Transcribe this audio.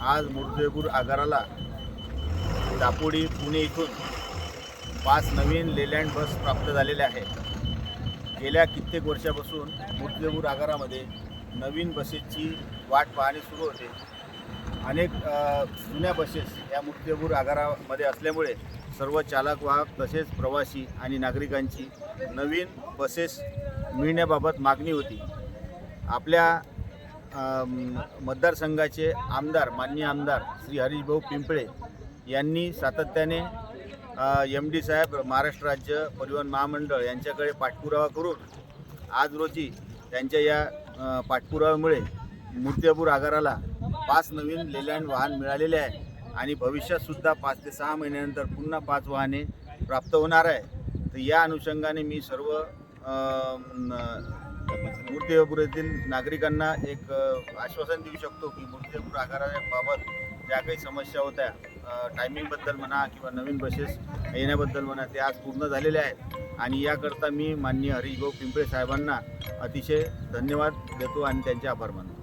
आज मूर्तिजापूर आगाराला दापोडी पुणे इथून पाच नवीन लेलँड बस प्राप्त झालेल्या आहेत. गेल्या कित्येक वर्षापासून मूर्तिजापूर आगारामध्ये नवीन बसेसची वाट पाहणे सुरू होते. अनेक जुन्या बसेस या मूर्तिजापूर आगारामध्ये असल्यामुळे सर्व चालक वाहक तसेच प्रवासी आणि नागरिकांची नवीन बसेस मिळण्याबाबत मागणी होती. आपल्या मतदारसंघाचे आमदार माननीय आमदार श्री हरीशभाऊ पिंपळे यांनी सातत्याने एम डी साहेब महाराष्ट्र राज्य परिवहन महामंडळ यांच्याकडे पाठपुरावा करून आज रोजी त्यांच्या या पाठपुराव्यामुळे मूर्तिजापूर आगाराला पाच नवीन लेलँड वाहन मिळालेले आहे आणि भविष्यातसुद्धा पाच ते सहा महिन्यानंतर पुन्हा पाच वाहने प्राप्त होणार आहे. तर या अनुषंगाने मी सर्व अम, येथील नागरिकांना एक आश्वासन देऊ शकतो की मूर्तिजापूर आगाराबाबत ज्या काही समस्या होत्या टायमिंगबद्दल म्हणा किंवा नवीन बसेस येण्याबद्दल म्हणा ते आज पूर्ण झालेले आहेत. आणि याकरता मी माननीय हरीशभाऊ पिंपळे साहेबांना अतिशय धन्यवाद देतो आणि त्यांचे आभार मानतो.